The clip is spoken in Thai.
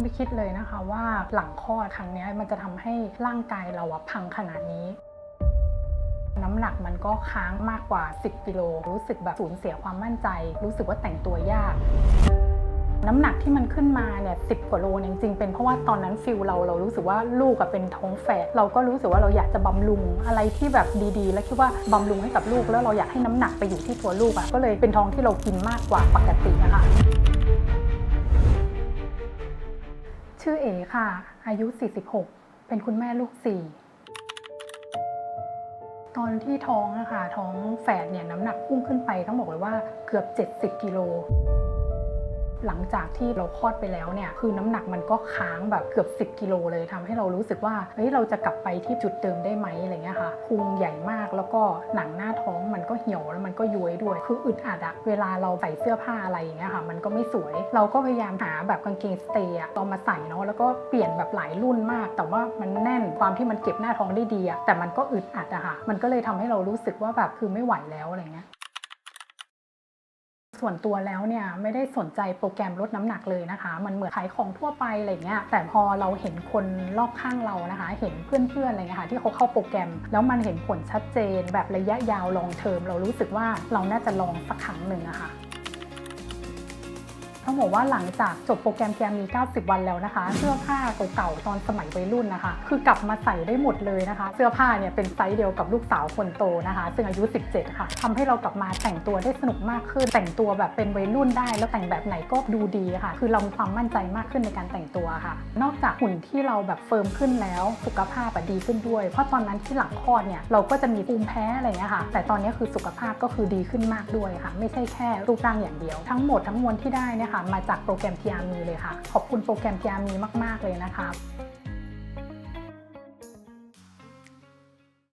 ไม่คิดเลยนะคะว่าหลังคลอดครั้งนี้มันจะทำให้ร่างกายเราอะพังขนาดนี้ น้ำหนักมันก็ค้างมากกว่า 10 กิโล รู้สึกแบบสูญเสียความมั่นใจ รู้สึกว่าแต่งตัวยาก น้ำหนักที่มันขึ้นมาเนี่ยสิกว่าโลจริงๆเป็นเพราะว่าตอนนั้นฟิลเราเรารู้สึกว่าลูกอะเป็นท้องแฝดเราก็รู้สึกว่าเราอยากจะบำรุงอะไรที่แบบดีๆ แล้วคิดว่าบำรุงให้กับลูกแล้วเราอยากให้น้ำหนักไปอยู่ที่ตัวลูกอะก็เลยเป็นท้องที่เรากินมากกว่าปกตินะคะ ชื่อเอค่ะ อายุ 46 เป็นคุณแม่ลูก 4 ตอนที่ท้องนะคะท้องแฝดเนี่ยน้ำหนักพุ่งขึ้นไปต้องบอกเลยว่าเกือบ 70 กิโล หลังจากที่เราคลอดไปแล้วเนี่ยคือน้ำหนักมันก็ค้างแบบเกือบ 10 กิโลเลยทำให้เรารู้สึกว่าเฮ้ยเราจะกลับไปที่จุดเดิมได้ไหมอะไรเงี้ยค่ะพุงใหญ่มากแล้วก็หนังหน้าท้องมันก็เหี่ยวแล้วมันก็ย้วยด้วย คืออึดอัดอะเวลาเราใส่เสื้อผ้าอะไรอย่างเงี้ยค่ะมันก็ไม่สวย เราก็พยายามหาแบบกางเกงสเตย์อะเอามาใส่เนาะแล้วก็เปลี่ยนแบบหลายรุ่นมาก แต่ว่ามันแน่นความที่มันเก็บหน้าท้องได้ดีอะแต่มันก็อึดอัดอะค่ะมันก็เลยทำให้เรารู้สึกว่าแบบคือไม่ไหวแล้วอะไรเงี้ย ส่วนตัวแล้วเนี่ยไม่ได้สนใจโปรแกรมลดน้ำหนักเลยนะคะ มันเหมือนขายของทั่วไปอะไรเงี้ยแต่พอเราเห็นคนรอบข้างเรานะคะ เห็นเพื่อนๆอะไรเงี้ยค่ะที่เขาเข้าโปรแกรม แล้วมันเห็นผลชัดเจนแบบระยะยาวลองเทอมเรารู้สึกว่าเราน่าจะลองสักครั้งหนึ่งอะค่ะ ต้องบอกว่าหลังจากจบโปรแกรมแกมมี90 วันแล้วนะคะ เสื้อผ้าเก่าๆตอนสมัยวัยรุ่นนะคะ คือกลับมาใส่ได้หมดเลยนะคะ เสื้อผ้าเนี่ยเป็นไซส์เดียวกับลูกสาวคนโตนะคะ ซึ่งอายุ 17 ค่ะทำให้เรากลับมาแต่งตัวได้สนุกมากขึ้น แต่งตัวแบบเป็นวัยรุ่นได้แล้วแต่งแบบไหนก็ดูดีค่ะ คือเรามีความมั่นใจมากขึ้นในการแต่งตัวค่ะ นอกจากหุ่นที่เราแบบเฟิร์มขึ้นแล้ว สุขภาพดีขึ้นด้วย เพราะตอนนั้นที่หลังคลอดเนี่ยเราก็จะมีภูมิแพ้อะไรเงี้ยค่ะ แต่ตอนนี้คือสุขภาพก็คือดีขึ้นมากด้วยค่ะ ไม่ใช่แค่รูปร่างอย่างเดียว ทั้งหมดทั้งมวลที่ได้นี่ยค่ะมาจากโปรแกรม PRM เลยค่ะ ขอบคุณโปรแกรม PRM มาก ๆ เลยนะคะ